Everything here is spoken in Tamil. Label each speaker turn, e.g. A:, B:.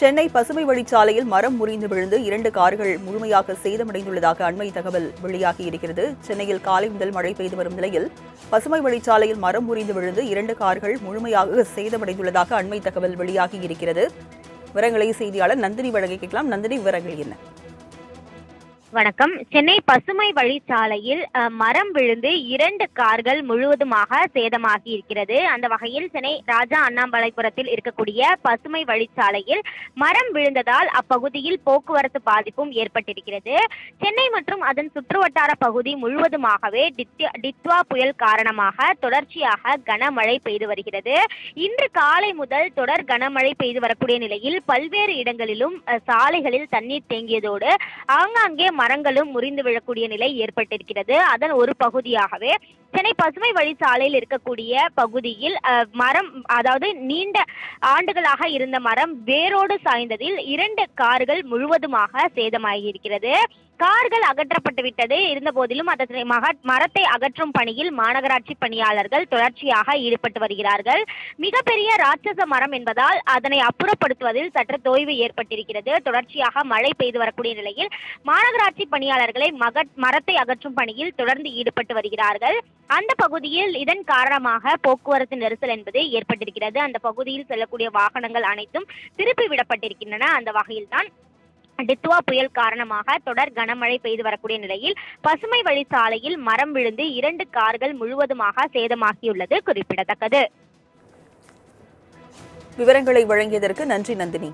A: சென்னை பசுமை வழிச்சாலையில் மரம் முறிந்து விழுந்து இரண்டு கார்கள் முழுமையாக சேதமடைந்துள்ளதாக அண்மை தகவல் வெளியாகியிருக்கிறது சென்னையில் காலை முதல் மழை பெய்து வரும் நிலையில் பசுமை வழிச்சாலையில் மரம் முறிந்து விழுந்து இரண்டு கார்கள் முழுமையாக சேதமடைந்துள்ளதாக அண்மை தகவல் வெளியாகியிருக்கிறது விவரங்களை செய்தியாளர் நந்தினி வழங்கி கேட்கலாம். நந்தினி விவரங்கள் என்ன?
B: வணக்கம். சென்னை பசுமை வழிச்சாலையில் மரம் விழுந்து இரண்டு கார்கள் முழுவதுமாக சேதமாகி இருக்கிறது அந்த வகையில் சென்னை ராஜா அண்ணாமலைபுரத்தில் இருக்கக்கூடிய பசுமை வழிச்சாலையில் மரம் விழுந்ததால் அப்பகுதியில் போக்குவரத்து பாதிப்பும் ஏற்பட்டிருக்கிறது. சென்னை மற்றும் அதன் சுற்றுவட்டார பகுதி முழுவதுமாகவே டித்யா- டித்வா புயல் காரணமாக தொடர்ச்சியாக கனமழை பெய்து வருகிறது. இன்று காலை முதல் தொடர் கனமழை பெய்து வரக்கூடிய நிலையில் பல்வேறு இடங்களிலும் சாலைகளில் தண்ணீர் தேங்கியதோடு ஆங்காங்கே மரங்களும் முறிந்து விழக்கூடிய நிலை ஏற்பட்டிருக்கிறது. அதன் ஒரு பகுதியாகவே சென்னை பசுமை வழிச்சாலையில் இருக்கக்கூடிய பகுதியில் மரம் அதாவது நீண்ட ஆண்டுகளாக இருந்த மரம் வேரோடு சாய்ந்ததில் இரண்டு கார்கள் முழுவதுமாக சேதமாகி இருக்கிறது கார்கள் அகற்றப்பட்டு விட்டது. இருந்த போதிலும் அதனை மக- மரத்தை அகற்றும் பணியில் மாநகராட்சி பணியாளர்கள் தொடர்ச்சியாக ஈடுபட்டு வருகிறார்கள். மிகப்பெரிய ராட்சச மரம் என்பதால் அதனை அப்புறப்படுத்துவதில் சற்று தொய்வு ஏற்பட்டிருக்கிறது. தொடர்ச்சியாக மழை பெய்து வரக்கூடிய நிலையில் மாநகராட்சி பணியாளர்களை மக மரத்தை அகற்றும் பணியில் தொடர்ந்து ஈடுபட்டு வருகிறார்கள். அந்த பகுதியில் இதன் காரணமாக போக்குவரத்து நெரிசல் என்பது ஏற்பட்டிருக்கிறது. அந்த பகுதியில் செல்லக்கூடிய வாகனங்கள் அனைத்தும் திருப்பி விடப்பட்டிருக்கின்றன. அந்த வகையில்தான் டித்வா புயல் காரணமாக தொடர் கனமழை பெய்து வரக்கூடிய நிலையில் பசுமை வழிச்சாலையில் மரம் விழுந்து இரண்டு கார்கள் முழுவதுமாக சேதமாகியுள்ளது. குறிப்பிடத்தக்கது.
A: விவரங்களை வழங்கியதற்கு நன்றி நந்தினி.